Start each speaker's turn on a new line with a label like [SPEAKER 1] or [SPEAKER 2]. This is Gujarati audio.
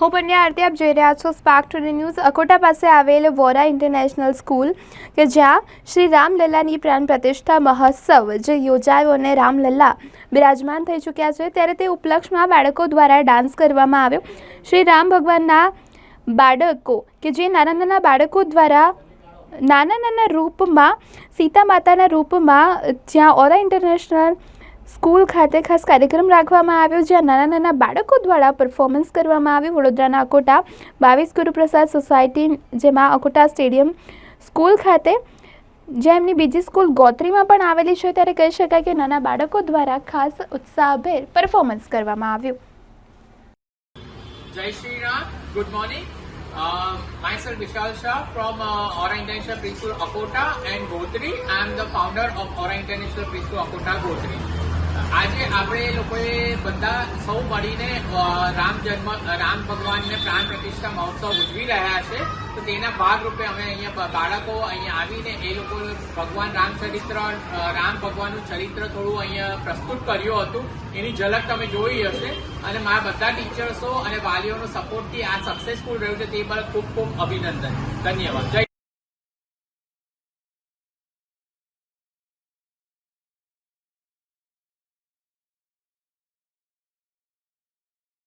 [SPEAKER 1] હું પંડ્યા આરતી, આપ જોઈ રહ્યા છો સ્પાર્ક ટુડે ન્યૂઝ અકોટા પાસે આવેલ વોરા ઇન્ટરનેશનલ સ્કૂલ કે જ્યાં શ્રી રામલલ્લાની પ્રાણ પ્રતિષ્ઠા મહોત્સવ જે યોજાયો અને રામલલ્લા બિરાજમાન થઈ ચૂક્યા છે, ત્યારે તે ઉપલક્ષમાં બાળકો દ્વારા ડાન્સ કરવામાં આવ્યો. શ્રી રામ ભગવાનના બાળકો કે જે નાના નાના બાળકો દ્વારા નાના નાના રૂપમાં, સીતા માતાના રૂપમાં જ્યાં ઓરા ઇન્ટરનેશનલ સ્કૂલ ખાતે ખાસ કાર્યક્રમ રાખવામાં આવ્યો જ્યાં નાના નાના બાળકો દ્વારા પરફોર્મન્સ કરવામાં આવ્યું. વડોદરાના અકોટા બાવીસ ગુરુપ્રસાદ સોસાયટી જેમાં અકોટા સ્ટેડિયમ સ્કૂલ ખાતે જ્યાં એમની બીજી સ્કૂલ ગોત્રીમાં પણ આવેલી છે. ત્યારે કહી શકાય કે નાના બાળકો દ્વારા ખાસ ઉત્સાહભેર પરફોર્મન્સ કરવામાં આવ્યું.
[SPEAKER 2] જય Shri Ram. Good morning Uh, myself Vishal Shah from uh, Aura International Preschool Akota and Gotri. I am the founder of Aura International. આજે આપણે લોકોએ બધા સૌ મળીને રામ જન્મ રામ ભગવાનને પ્રાણ પ્રતિષ્ઠા મહોત્સવ ઉજવી રહ્યા છે. તો તેના ભાગરૂપે અમે અહીંયા બાળકો અહીંયા આવીને એ લોકો ભગવાન રામચરિત્ર રામ ભગવાનનું ચરિત્ર થોડું અહીંયા પ્રસ્તુત કર્યું હતું. એની ઝલક તમે જોઈ હશે. અને મારા બધા ટીચર્સો અને વાલીઓનો સપોર્ટથી આ સક્સેસફુલ રહ્યું છે તે બદલ ખૂબ ખૂબ અભિનંદન. ધન્યવાદ.